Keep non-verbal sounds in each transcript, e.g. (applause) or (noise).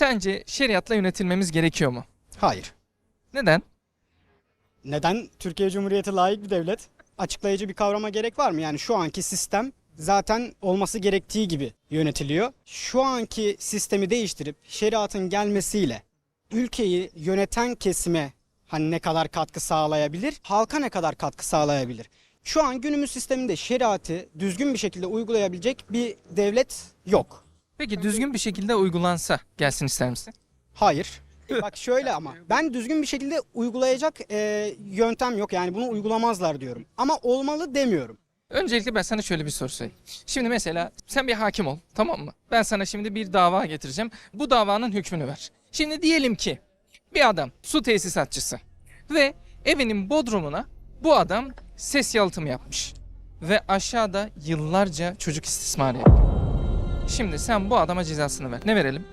Sence şeriatla yönetilmemiz gerekiyor mu? Hayır. Neden? Neden Türkiye Cumhuriyeti layık bir devlet? Açıklayıcı bir kavrama gerek var mı? Yani şu anki sistem zaten olması gerektiği gibi yönetiliyor. Şu anki sistemi değiştirip şeriatın gelmesiyle ülkeyi yöneten kesime hani ne kadar katkı sağlayabilir, halka ne kadar katkı sağlayabilir? Şu an günümüz sisteminde şeriatı düzgün bir şekilde uygulayabilecek bir devlet yok. Peki düzgün bir şekilde uygulansa gelsin ister misin? Hayır. Bak şöyle ama ben düzgün bir şekilde uygulayacak e, yöntem yok yani bunu uygulamazlar diyorum. Ama olmalı demiyorum. Öncelikle ben sana şöyle bir soru sorayım. Şimdi mesela sen bir hakim ol tamam mı? Ben sana şimdi bir dava getireceğim. Bu davanın hükmünü ver. Şimdi diyelim ki bir adam su tesisatçısı ve evinin bodrumuna bu adam ses yalıtımı yapmış. Ve aşağıda yıllarca çocuk istismarı yapıyor. Şimdi sen bu adama cezasını ver. Ne verelim?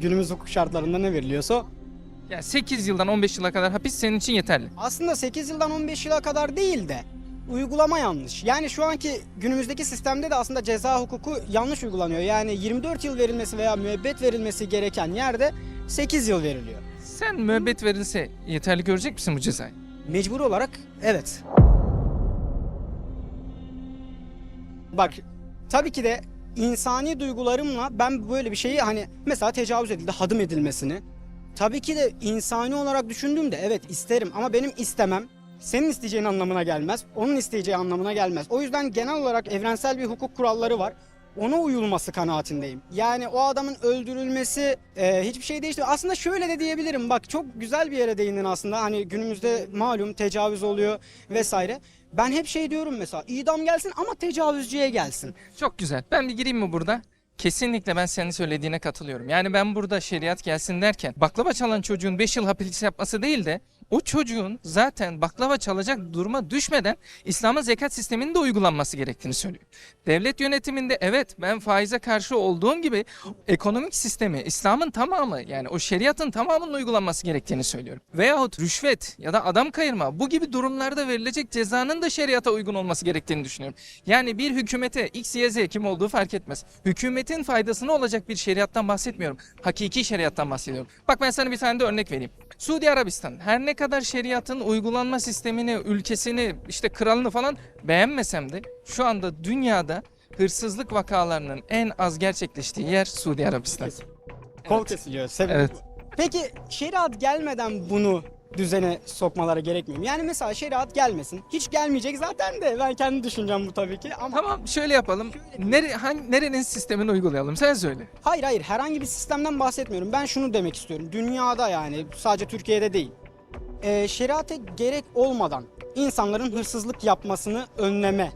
Günümüz hukuk şartlarında ne veriliyorsa Yani 8 yıldan 15 yıla kadar hapis senin için yeterli. aslında 8 yıldan 15 yıla kadar değil de uygulama yanlış. Yani şu anki günümüzdeki sistemde de aslında ceza hukuku yanlış uygulanıyor. Yani 24 yıl verilmesi veya müebbet verilmesi gereken yerde 8 yıl veriliyor. Sen müebbet verilse yeterli görecek misin bu cezayı? Mecbur olarak evet. Bak tabii ki de insani duygularımla ben böyle bir şeyi hani mesela tecavüz edildi hadım edilmesini tabii ki de insani olarak düşündüğümde evet isterim ama benim istemem senin isteyeceğin anlamına gelmez. Onun isteyeceği anlamına gelmez. O yüzden genel olarak evrensel bir hukuk kuralları var. Ona uyulması kanaatindeyim. Yani o adamın öldürülmesi e, hiçbir şey değiştirmiyor. Aslında şöyle de diyebilirim. Bak çok güzel bir yere değindin aslında. Hani günümüzde malum tecavüz oluyor vesaire. Ben hep şey diyorum mesela idam gelsin ama tecavüzcüye gelsin. Çok güzel. Ben bir gireyim mi burada? Kesinlikle ben senin söylediğine katılıyorum. Yani ben burada şeriat gelsin derken baklava çalan çocuğun 5 yıl hapis yapması değil de o çocuğun zaten baklava çalacak duruma düşmeden İslam'ın zekat sisteminin de uygulanması gerektiğini söylüyor. Devlet yönetiminde evet ben faize karşı olduğum gibi ekonomik sistemi İslam'ın tamamı yani o şeriatın tamamının uygulanması gerektiğini söylüyorum. Veyahut rüşvet ya da adam kayırma bu gibi durumlarda verilecek cezanın da şeriata uygun olması gerektiğini düşünüyorum. Yani bir hükümete X, Y, Z kim olduğu fark etmez. Hükümetin faydasına olacak bir şeriattan bahsetmiyorum. Hakiki şeriattan bahsediyorum. Bak ben sana bir tane de örnek vereyim. Suudi Arabistan her ne kadar şeriatın uygulanma sistemini, ülkesini, işte kralını falan beğenmesem de şu anda dünyada hırsızlık vakalarının en az gerçekleştiği yer Suudi Arabistan. Kol Evet. kesiliyor. Sebep Evet. bu. Peki şeriat gelmeden bunu düzene sokmaları gerekmiyor? Yani mesela şeriat gelmesin. Hiç gelmeyecek zaten de ben kendi düşüncem bu tabii ki ama Tamam şöyle yapalım. Nere, hangi, nerenin sistemini uygulayalım sen söyle. Hayır hayır herhangi bir sistemden bahsetmiyorum. Ben şunu demek istiyorum. Dünyada yani sadece Türkiye'de değil. Ee, şeriate gerek olmadan insanların hırsızlık yapmasını önleme.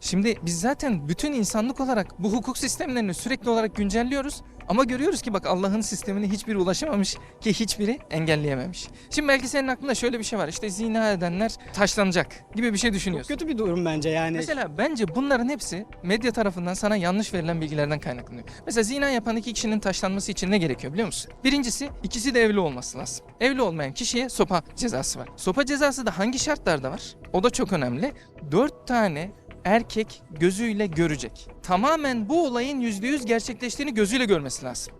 Şimdi biz zaten bütün insanlık olarak bu hukuk sistemlerini sürekli olarak güncelliyoruz. Ama görüyoruz ki bak Allah'ın sistemine hiçbiri ulaşamamış ki hiçbiri engelleyememiş. Şimdi belki senin aklında şöyle bir şey var. İşte zina edenler taşlanacak gibi bir şey düşünüyorsun. Kötü bir durum bence yani. Mesela bence bunların hepsi medya tarafından sana yanlış verilen bilgilerden kaynaklanıyor. Mesela zina yapan iki kişinin taşlanması için ne gerekiyor biliyor musun? Birincisi ikisi de evli olması lazım. Evli olmayan kişiye sopa cezası var. Sopa cezası da hangi şartlarda var? O da çok önemli. Dört tane erkek gözüyle görecek. Tamamen bu olayın %100 gerçekleştiğini gözüyle görmesi lazım.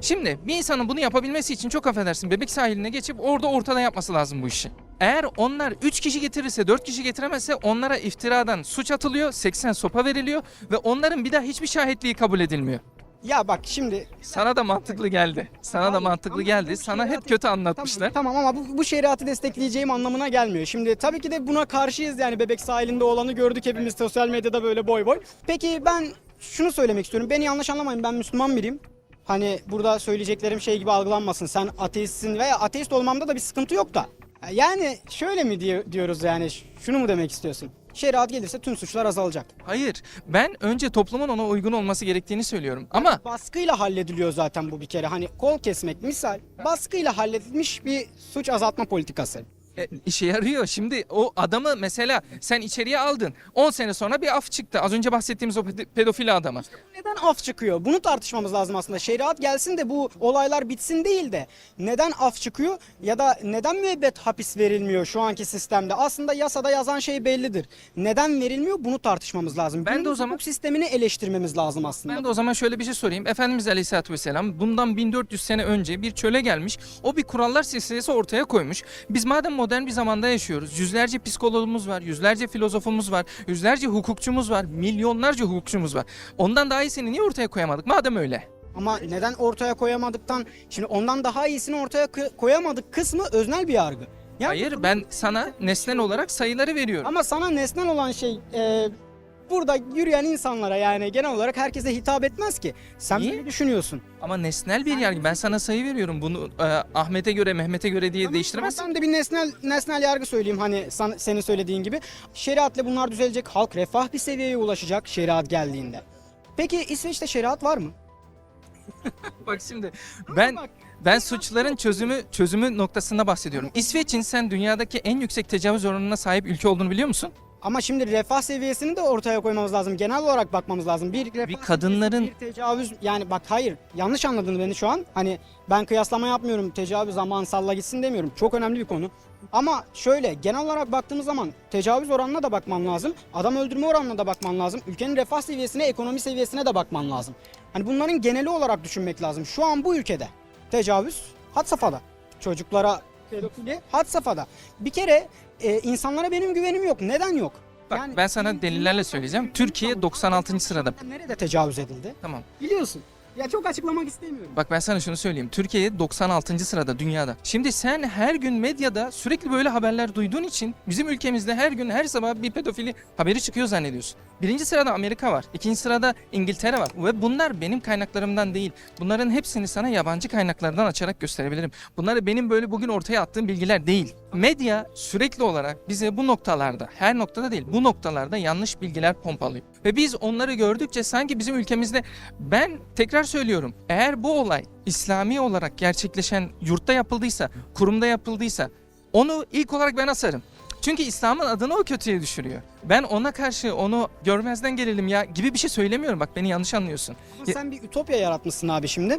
Şimdi bir insanın bunu yapabilmesi için çok affedersin bebek sahiline geçip orada ortada yapması lazım bu işi. Eğer onlar 3 kişi getirirse 4 kişi getiremezse onlara iftiradan suç atılıyor, 80 sopa veriliyor ve onların bir daha hiçbir şahitliği kabul edilmiyor. Ya bak şimdi Sana da mantıklı geldi. Sana da Hayır, mantıklı ama geldi. bu Sana hep şeriatı- kötü Tamam, anlatmışlar. tamam ama bu, bu şeriatı destekleyeceğim anlamına gelmiyor. Şimdi tabii ki de buna karşıyız yani bebek sahilinde olanı gördük hepimiz sosyal medyada böyle boy boy. Peki ben şunu söylemek istiyorum. Beni yanlış anlamayın ben Müslüman biriyim. Hani burada söyleyeceklerim şey gibi algılanmasın. Sen ateistsin veya ateist olmamda da bir sıkıntı yok da. Yani şöyle mi diye, diyoruz yani şunu mu demek istiyorsun? Şeriat gelirse tüm suçlar azalacak. Hayır. Ben önce toplumun ona uygun olması gerektiğini söylüyorum. Ama Baskıyla hallediliyor zaten bu bir kere. Hani kol kesmek misal baskıyla halledilmiş bir suç azaltma politikası. E, işe yarıyor. Şimdi o adamı mesela sen içeriye aldın. 10 sene sonra bir af çıktı. Az önce bahsettiğimiz o ped- pedofili adama. Neden af çıkıyor? Bunu tartışmamız lazım aslında. Şeriat gelsin de bu olaylar bitsin değil de neden af çıkıyor ya da neden müebbet hapis verilmiyor şu anki sistemde? Aslında yasada yazan şey bellidir. Neden verilmiyor bunu tartışmamız lazım. Ben de o Günümüz zaman- hukuk sistemini eleştirmemiz lazım aslında. Ben de o zaman şöyle bir şey sorayım. Efendimiz Aleyhisselatü Vesselam bundan 1400 sene önce bir çöle gelmiş. O bir kurallar silsilesi ortaya koymuş. Biz madem modern bir zamanda yaşıyoruz. Yüzlerce psikologumuz var, yüzlerce filozofumuz var, yüzlerce hukukçumuz var, milyonlarca hukukçumuz var. Ondan daha iyisini niye ortaya koyamadık madem öyle? Ama neden ortaya koyamadıktan şimdi ondan daha iyisini ortaya koyamadık kısmı öznel bir yargı. Yani Hayır ben sana nesnel olarak sayıları veriyorum. Ama sana nesnel olan şey e, burada yürüyen insanlara yani genel olarak herkese hitap etmez ki. Sen Niye? böyle düşünüyorsun. Ama nesnel bir yargı. Ben sana sayı veriyorum. Bunu e, Ahmet'e göre, Mehmet'e göre diye değiştiremezsin. Ben de bir nesnel nesnel yargı söyleyeyim hani san- senin söylediğin gibi. Şeriatla bunlar düzelecek. Halk refah bir seviyeye ulaşacak şeriat geldiğinde. Peki İsveç'te şeriat var mı? (laughs) Bak şimdi ben bak- ben suçların çözümü çözümü noktasında bahsediyorum. İsveç'in sen dünyadaki en yüksek tecavüz oranına sahip ülke olduğunu biliyor musun? Ama şimdi refah seviyesini de ortaya koymamız lazım. Genel olarak bakmamız lazım. Bir, refah Bir kadınların- bir tecavüz yani bak hayır yanlış anladın beni şu an. Hani ben kıyaslama yapmıyorum. Tecavüz aman salla gitsin demiyorum. Çok önemli bir konu. Ama şöyle genel olarak baktığımız zaman tecavüz oranına da bakman lazım. Adam öldürme oranına da bakman lazım. Ülkenin refah seviyesine, ekonomi seviyesine de bakman lazım. Hani bunların geneli olarak düşünmek lazım. Şu an bu ülkede tecavüz had safhada. Çocuklara pedofili had safhada. Bir kere e, insanlara benim güvenim yok. Neden yok? Bak Yani- ben sana delillerle söyleyeceğim. Türkiye 96. sırada. Nerede tecavüz edildi? Tamam. Biliyorsun. Ya çok açıklamak istemiyorum. Bak ben sana şunu söyleyeyim. Türkiye 96. sırada dünyada. Şimdi sen her gün medyada sürekli böyle haberler duyduğun için bizim ülkemizde her gün her sabah bir pedofili haberi çıkıyor zannediyorsun. Birinci sırada Amerika var. ikinci sırada İngiltere var. Ve bunlar benim kaynaklarımdan değil. Bunların hepsini sana yabancı kaynaklardan açarak gösterebilirim. Bunları benim böyle bugün ortaya attığım bilgiler değil. Medya sürekli olarak bize bu noktalarda, her noktada değil, bu noktalarda yanlış bilgiler pompalıyor. Ve biz onları gördükçe sanki bizim ülkemizde ben tekrar söylüyorum. Eğer bu olay İslami olarak gerçekleşen yurtta yapıldıysa, kurumda yapıldıysa onu ilk olarak ben asarım. Çünkü İslam'ın adını o kötüye düşürüyor. Ben ona karşı onu görmezden gelelim ya gibi bir şey söylemiyorum. Bak beni yanlış anlıyorsun. Ama sen bir ütopya yaratmışsın abi şimdi.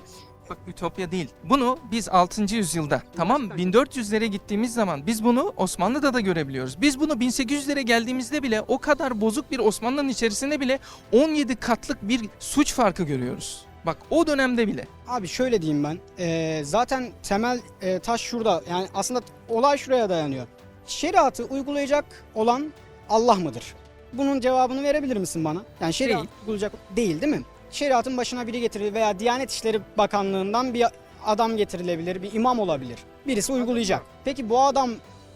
Bak ütopya değil. Bunu biz 6. yüzyılda tamam mı? 1400'lere gittiğimiz zaman biz bunu Osmanlı'da da görebiliyoruz. Biz bunu 1800'lere geldiğimizde bile o kadar bozuk bir Osmanlı'nın içerisinde bile 17 katlık bir suç farkı görüyoruz. Bak o dönemde bile. Abi şöyle diyeyim ben. Ee, zaten temel e, taş şurada. Yani aslında olay şuraya dayanıyor. Şeriatı uygulayacak olan Allah mıdır? Bunun cevabını verebilir misin bana? Yani şeriat Değil. uygulayacak değil değil mi? Şeriatın başına biri getirilir veya Diyanet İşleri Bakanlığı'ndan bir adam getirilebilir, bir imam olabilir. Birisi uygulayacak. Peki bu adam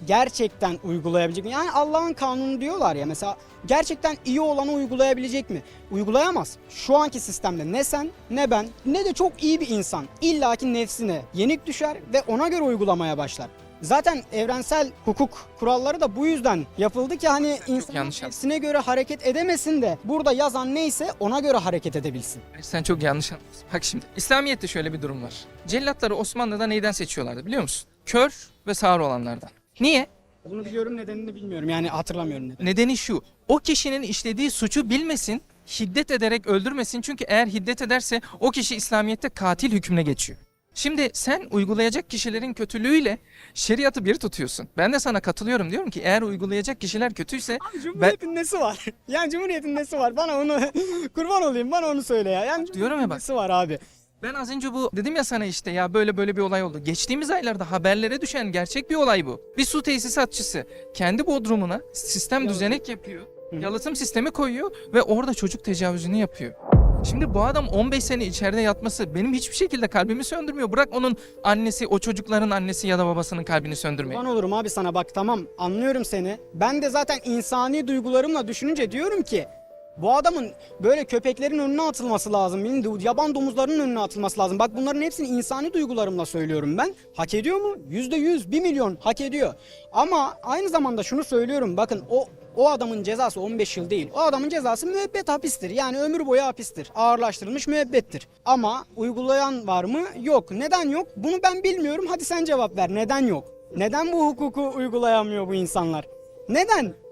gerçekten uygulayabilecek mi? Yani Allah'ın kanunu diyorlar ya mesela gerçekten iyi olanı uygulayabilecek mi? Uygulayamaz. Şu anki sistemde ne sen ne ben ne de çok iyi bir insan illaki nefsine yenik düşer ve ona göre uygulamaya başlar. Zaten evrensel hukuk kuralları da bu yüzden yapıldı ki hani insan yanlış nefsine göre hareket edemesin de burada yazan neyse ona göre hareket edebilsin. Sen çok yanlış anlıyorsun. Bak şimdi İslamiyet'te şöyle bir durum var. Cellatları Osmanlı'da neyden seçiyorlardı biliyor musun? Kör ve sağır olanlardan. Niye? Bunu biliyorum nedenini bilmiyorum yani hatırlamıyorum neden. Nedeni şu. O kişinin işlediği suçu bilmesin, hiddet ederek öldürmesin. Çünkü eğer hiddet ederse o kişi İslamiyet'te katil hükmüne geçiyor. Şimdi sen uygulayacak kişilerin kötülüğüyle şeriatı bir tutuyorsun. Ben de sana katılıyorum diyorum ki eğer uygulayacak kişiler kötüyse Cumhuriyetin nesi var? (laughs) Yani Cumhuriyetin nesi var? Bana onu (laughs) kurban olayım bana onu söyle ya. Yani Diyorum ya bak. nesi var abi? Ben az önce bu dedim ya sana işte ya böyle böyle bir olay oldu. Geçtiğimiz aylarda haberlere düşen gerçek bir olay bu. Bir su tesisatçısı kendi bodrumuna sistem düzenek yapıyor. Hı. Yalıtım sistemi koyuyor ve orada çocuk tecavüzünü yapıyor. Şimdi bu adam 15 sene içeride yatması benim hiçbir şekilde kalbimi söndürmüyor. Bırak onun annesi, o çocukların annesi ya da babasının kalbini söndürmeyi. Kurban olurum abi sana bak tamam anlıyorum seni. Ben de zaten insani duygularımla düşününce diyorum ki bu adamın böyle köpeklerin önüne atılması lazım. Yaban domuzlarının önüne atılması lazım. Bak bunların hepsini insani duygularımla söylüyorum ben. Hak ediyor mu? Yüzde yüz, bir milyon hak ediyor. Ama aynı zamanda şunu söylüyorum. Bakın o o adamın cezası 15 yıl değil. O adamın cezası müebbet hapistir. Yani ömür boyu hapistir. Ağırlaştırılmış müebbettir. Ama uygulayan var mı? Yok. Neden yok? Bunu ben bilmiyorum. Hadi sen cevap ver. Neden yok? Neden bu hukuku uygulayamıyor bu insanlar? Neden?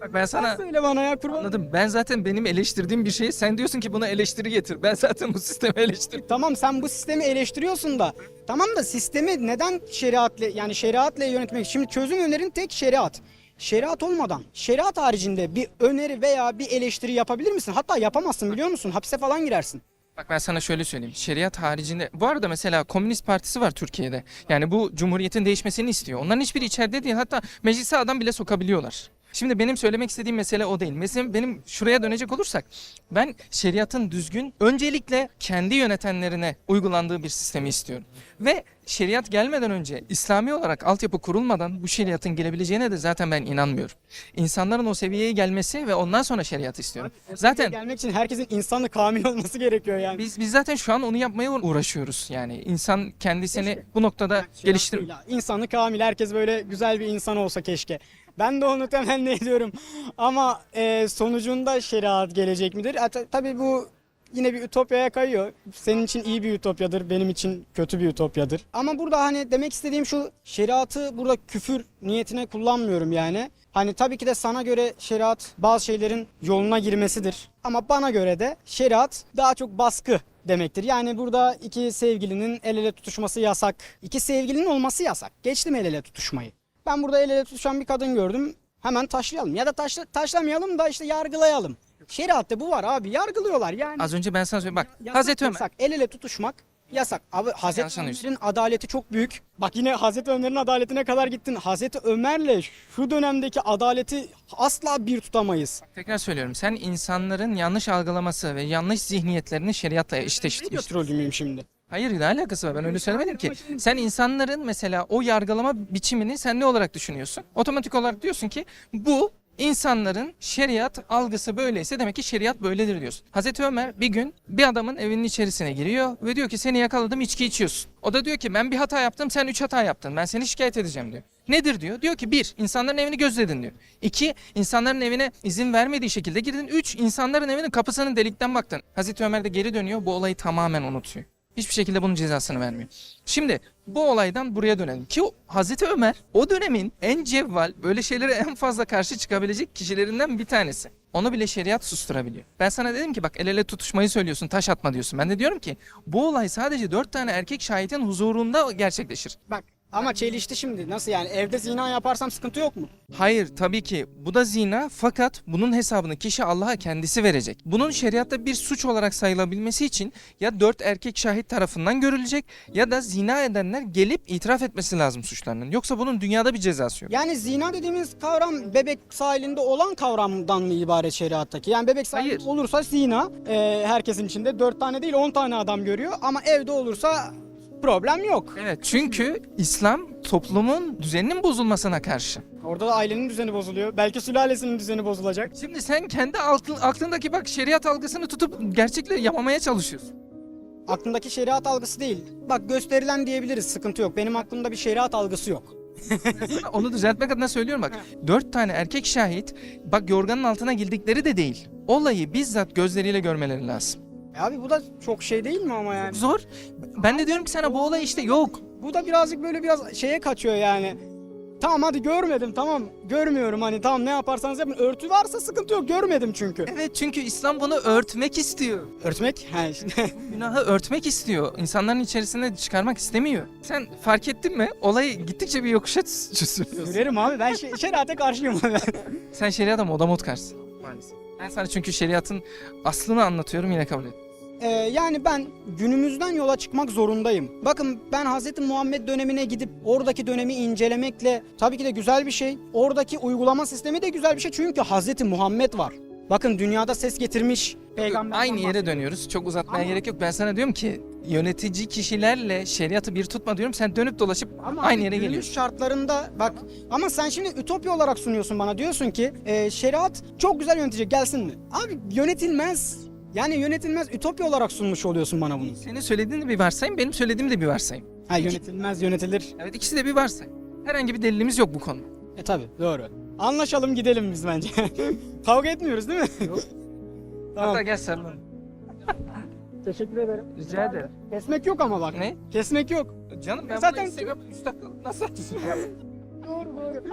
Bak ben sana Söyle bana ya kurban. anladım. Ben zaten benim eleştirdiğim bir şeyi sen diyorsun ki buna eleştiri getir. Ben zaten bu sistemi eleştir. Tamam sen bu sistemi eleştiriyorsun da tamam da sistemi neden şeriatla yani şeriatla yönetmek? Şimdi çözüm önerin tek şeriat. Şeriat olmadan, şeriat haricinde bir öneri veya bir eleştiri yapabilir misin? Hatta yapamazsın biliyor musun? Hapse falan girersin. Bak ben sana şöyle söyleyeyim. Şeriat haricinde bu arada mesela Komünist Partisi var Türkiye'de. Yani bu cumhuriyetin değişmesini istiyor. Onların hiçbiri içeride değil. Hatta meclise adam bile sokabiliyorlar. Şimdi benim söylemek istediğim mesele o değil. Mesela benim şuraya dönecek olursak ben şeriatın düzgün öncelikle kendi yönetenlerine uygulandığı bir sistemi istiyorum. Ve şeriat gelmeden önce İslami olarak altyapı kurulmadan bu şeriatın gelebileceğine de zaten ben inanmıyorum. İnsanların o seviyeye gelmesi ve ondan sonra şeriat istiyorum. Zaten gelmek için herkesin insanlı kamil olması gerekiyor yani. biz biz zaten şu an onu yapmaya uğraşıyoruz. Yani insan kendisini bu noktada geliştir. Şeriatıyla, İnsanı kamil herkes böyle güzel bir insan olsa keşke. Ben de onu temenni ediyorum. Ama e, sonucunda şeriat gelecek midir? E, ta- tabii bu yine bir ütopyaya kayıyor. Senin için iyi bir ütopyadır, benim için kötü bir ütopyadır. Ama burada hani demek istediğim şu şeriatı burada küfür niyetine kullanmıyorum yani. Hani tabii ki de sana göre şeriat bazı şeylerin yoluna girmesidir. Ama bana göre de şeriat daha çok baskı demektir. Yani burada iki sevgilinin el ele tutuşması yasak. İki sevgilinin olması yasak. Geçtim el ele tutuşmayı. Ben burada el ele tutuşan bir kadın gördüm. Hemen taşlayalım. Ya da taşla, taşlamayalım da işte yargılayalım. Şeriatte bu var abi. Yargılıyorlar yani. Az önce ben sana söyleyeyim. Bak Yasak, Hazreti Ömer. yasak. El ele tutuşmak yasak. Abi Hazreti. Ömer'in adaleti çok büyük. Bak yine Hazreti Ömer'in adaletine kadar gittin. Hazreti Ömer'le şu dönemdeki adaleti asla bir tutamayız. Tekrar söylüyorum. Sen insanların yanlış algılaması ve yanlış zihniyetlerini şeriatla Medya eşleştir. trollü müyüm şimdi? Hayır ne alakası var? Ben öyle söylemedim ki. Sen insanların mesela o yargılama biçimini sen ne olarak düşünüyorsun? Otomatik olarak diyorsun ki bu insanların şeriat algısı böyleyse demek ki şeriat böyledir diyorsun. Hazreti Ömer bir gün bir adamın evinin içerisine giriyor ve diyor ki seni yakaladım içki içiyorsun. O da diyor ki ben bir hata yaptım sen üç hata yaptın ben seni şikayet edeceğim diyor. Nedir diyor? Diyor ki bir insanların evini gözledin diyor. İki insanların evine izin vermediği şekilde girdin. Üç insanların evinin kapısının delikten baktın. Hazreti Ömer de geri dönüyor bu olayı tamamen unutuyor. Hiçbir şekilde bunun cezasını vermiyor. Şimdi bu olaydan buraya dönelim. Ki Hazreti Ömer o dönemin en cevval böyle şeylere en fazla karşı çıkabilecek kişilerinden bir tanesi. Onu bile şeriat susturabiliyor. Ben sana dedim ki bak el ele tutuşmayı söylüyorsun taş atma diyorsun. Ben de diyorum ki bu olay sadece dört tane erkek şahidin huzurunda gerçekleşir. Bak ama çelişti şimdi. Nasıl yani? Evde zina yaparsam sıkıntı yok mu? Hayır tabii ki bu da zina fakat bunun hesabını kişi Allah'a kendisi verecek. Bunun şeriatta bir suç olarak sayılabilmesi için ya dört erkek şahit tarafından görülecek ya da zina edenler gelip itiraf etmesi lazım suçlarının. Yoksa bunun dünyada bir cezası yok. Yani zina dediğimiz kavram bebek sahilinde olan kavramdan mı ibaret şeriattaki? Yani bebek sahilinde Hayır. olursa zina e, herkesin içinde 4 tane değil 10 tane adam görüyor ama evde olursa problem yok. Evet çünkü İslam toplumun düzeninin bozulmasına karşı. Orada da ailenin düzeni bozuluyor. Belki sülalesinin düzeni bozulacak. Şimdi sen kendi altın, aklındaki bak şeriat algısını tutup gerçekle yamamaya çalışıyorsun. Aklındaki şeriat algısı değil. Bak gösterilen diyebiliriz sıkıntı yok. Benim aklımda bir şeriat algısı yok. (laughs) Onu düzeltmek adına söylüyorum bak. Dört tane erkek şahit bak yorganın altına girdikleri de değil. Olayı bizzat gözleriyle görmeleri lazım. E abi bu da çok şey değil mi ama yani? Zor. Ben de diyorum ki sana bu olay işte yok. Bu da birazcık böyle biraz şeye kaçıyor yani. Tamam hadi görmedim tamam görmüyorum hani tamam ne yaparsanız yapın. Örtü varsa sıkıntı yok görmedim çünkü. Evet çünkü İslam bunu örtmek istiyor. Örtmek? (laughs) He işte. Günahı örtmek istiyor. İnsanların içerisinde çıkarmak istemiyor. Sen fark ettin mi? Olayı gittikçe bir yokuşa sürüyorsun. (laughs) Sürerim abi ben şe- şeriate karşıyım. (laughs) Sen şeriata moda mod karşısın. Maalesef. Ben sana çünkü şeriatın aslını anlatıyorum yine kabul et. Ee, yani ben günümüzden yola çıkmak zorundayım. Bakın ben Hz. Muhammed dönemine gidip oradaki dönemi incelemekle tabii ki de güzel bir şey. Oradaki uygulama sistemi de güzel bir şey çünkü Hz. Muhammed var. Bakın dünyada ses getirmiş peygamber. Aynı yere dönüyoruz. Çok uzatmaya Ama- gerek yok. Ben sana diyorum ki yönetici kişilerle şeriatı bir tutma diyorum. Sen dönüp dolaşıp Ama aynı yere geliyorsun. şartlarında bak ama sen şimdi ütopya olarak sunuyorsun bana diyorsun ki e, şeriat çok güzel yönetecek gelsin mi? Abi yönetilmez. Yani yönetilmez ütopya olarak sunmuş oluyorsun bana bunu. Senin söylediğin de bir varsayım, benim söylediğim de bir varsayım. Ha yönetilmez yönetilir. Evet ikisi de bir varsayım. Herhangi bir delilimiz yok bu konuda. E tabi doğru. Anlaşalım gidelim biz bence. (laughs) Kavga etmiyoruz değil mi? Yok. tamam. Hatta gel sarılalım. (laughs) Teşekkür ederim. Rica ederim. Kesmek yok ama bak. Ne? Kesmek yok. Canım ben Zaten- seviyorum. 3 dakika nasıl atıyorsun? (laughs) Doğru doğru.